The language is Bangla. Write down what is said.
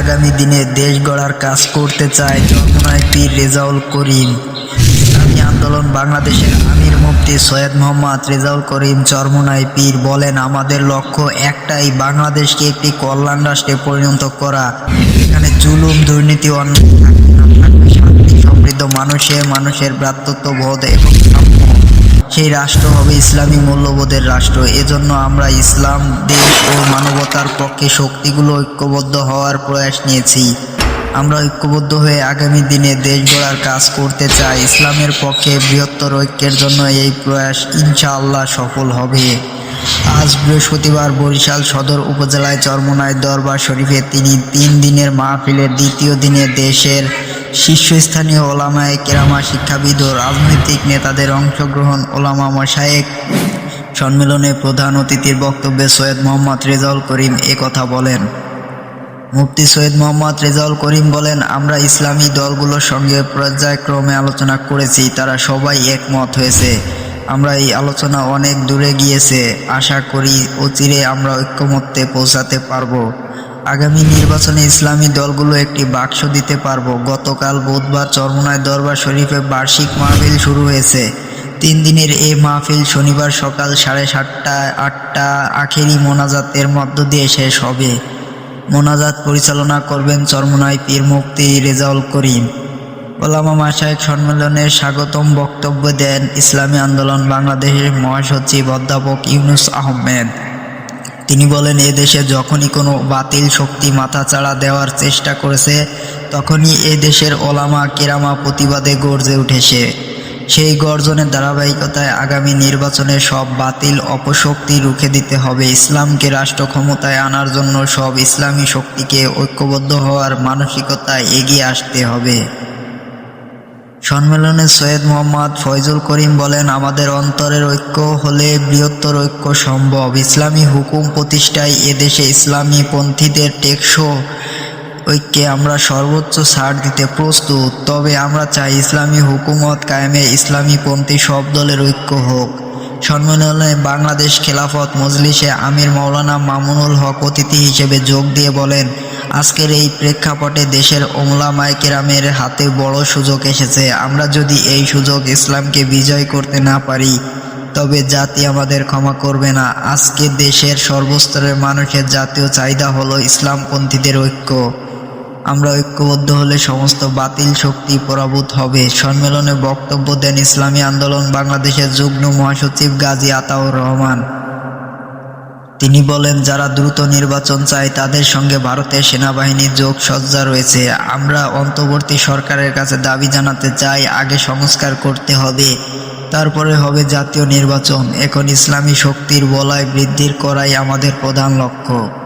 আগামী দিনে দেশ গড়ার কাজ করতে চায় চরমনায় পীর রেজাউল করিম। ইসলামী আন্দোলন বাংলাদেশের আমির মুফতি সৈয়দ মোহাম্মদ রেজাউল করিম চরমনায় পীর বলেন, আমাদের লক্ষ্য একটাই, বাংলাদেশকে একটি কল্যাণ রাষ্ট্রে পরিণত করা। এখানে জুলুম, দুর্নীতি থাকবে শান্তি, সমৃদ্ধ মানুষে মানুষের ভ্রাতৃত্ববোধ এবং সাম্য সেই রাষ্ট্র হবে ইসলামী মূল্যবোধের রাষ্ট্র। এজন্য আমরা ইসলাম, দেশ ও মানবতার পক্ষে শক্তিগুলো ঐক্যবদ্ধ হওয়ার প্রয়াস নিয়েছি। আমরা ঐক্যবদ্ধ হয়ে আগামী দিনে দেশ গড়ার কাজ করতে চাই। ইসলামের পক্ষে বৃহত্তর ঐক্যের জন্য এই প্রয়াস ইনশাআল্লাহ সফল হবে। আজ বৃহস্পতিবার বরিশাল সদর উপজেলায় চরমনায় দরবার শরীফে তিনি তিন দিনের মাহফিলের দ্বিতীয় দিনে দেশের শীর্ষস্থানীয় ওলামায় কেরামা শিক্ষাবিদ ও রাজনৈতিক নেতাদের অংশগ্রহণ ওলামা মশায়েক সম্মেলনে প্রধান অতিথির বক্তব্যে সৈয়দ মোহাম্মদ রেজাউল করিম এ কথা বলেন। মুফতি সৈয়দ মোহাম্মদ রেজাউল করিম বলেন, আমরা ইসলামী দলগুলোর সঙ্গে পর্যায়ক্রমে আলোচনা করেছি, তারা সবাই একমত হয়েছে। আমরা এই আলোচনা অনেক দূরে গিয়েছে, আশা করি অচিরে আমরা ঐক্যমত্যে পৌঁছাতে পারব। আগামী নির্বাচনে ইসলামী দলগুলো একটি বাক্স দিতে পারব। গতকাল বুধবার চরমনায় দরবার শরীফে বার্ষিক মাহফিল শুরু হয়েছে। তিন দিনের এ মাহফিল শনিবার সকাল সাড়ে সাতটা, আটটা আখেরি মোনাজাতের মধ্য দিয়ে শেষ হবে। মোনাজাত পরিচালনা করবেন চরমনাই পীর মুফতি রেজাউল করিম। ওলামা মাসায়েক সম্মেলনে স্বাগতম বক্তব্য দেন ইসলামী আন্দোলন বাংলাদেশের মহাসচিব অধ্যাপক ইউনুস আহমেদ। তিনি বলেন, এ দেশে যখনই কোনো বাতিল শক্তি মাথাচাড়া দেওয়ার চেষ্টা করেছে, তখনই এ দেশের ওলামা কেরামা প্রতিবাদে গর্জে উঠেছে। সেই গর্জনের ধারাবাহিকতায় আগামী নির্বাচনে সব বাতিল অপশক্তি রুখে দিতে হবে। ইসলামকে রাষ্ট্র ক্ষমতায় আনার জন্য সব ইসলামী শক্তিকে ঐক্যবদ্ধ হওয়ার মানসিকতায় এগিয়ে আসতে হবে। সম্মেলনে সৈয়দ মোহাম্মদ ফয়জুল করিম বলেন, আমাদের অন্তরের ঐক্য হলে বৃহত্তর ঐক্য সম্ভব। ইসলামী হুকুম প্রতিষ্ঠায় এদেশে ইসলামী পন্থীদের টেকসো ঐক্যে আমরা সর্বোচ্চ ছাড় দিতে প্রস্তুত। তবে আমরা চাই ইসলামী হুকুমত কায়েমে ইসলামী পন্থী সব দলের ঐক্য হোক। সম্মেলনে বাংলাদেশ খেলাফত মজলিসে আমির মৌলানা মামুনুল হক অতিথি হিসেবে যোগ দিয়ে বলেন, আজকের এই প্রেক্ষাপটে দেশের ওমলামায় কেরামের হাতে বড় সুযোগ এসেছে। আমরা যদি এই সুযোগ ইসলামকে বিজয় করতে না পারি, তবে জাতি আমাদের ক্ষমা করবে না। আজকে দেশের সর্বস্তরের মানুষের জাতীয় চাহিদা হলো ইসলামপন্থীদের ঐক্য। আমরা ঐক্যবদ্ধ হলে সমস্ত বাতিল শক্তি পরাভূত হবে। সম্মেলনে বক্তব্য দেন ইসলামী আন্দোলন বাংলাদেশের যুগ্ম মহাসচিব গাজী আতাউর রহমান। তিনি বলেন, যারা দ্রুত নির্বাচন চায়, তাদের সঙ্গে ভারতের সেনাবাহিনীর যোগ সজ্জা রয়েছে। আমরা অন্তর্বর্তী সরকারের কাছে দাবি জানাতে চাই, আগে সংস্কার করতে হবে, তারপরে হবে জাতীয় নির্বাচন। এখন ইসলামী শক্তির বলয় বৃদ্ধির করাই আমাদের প্রধান লক্ষ্য।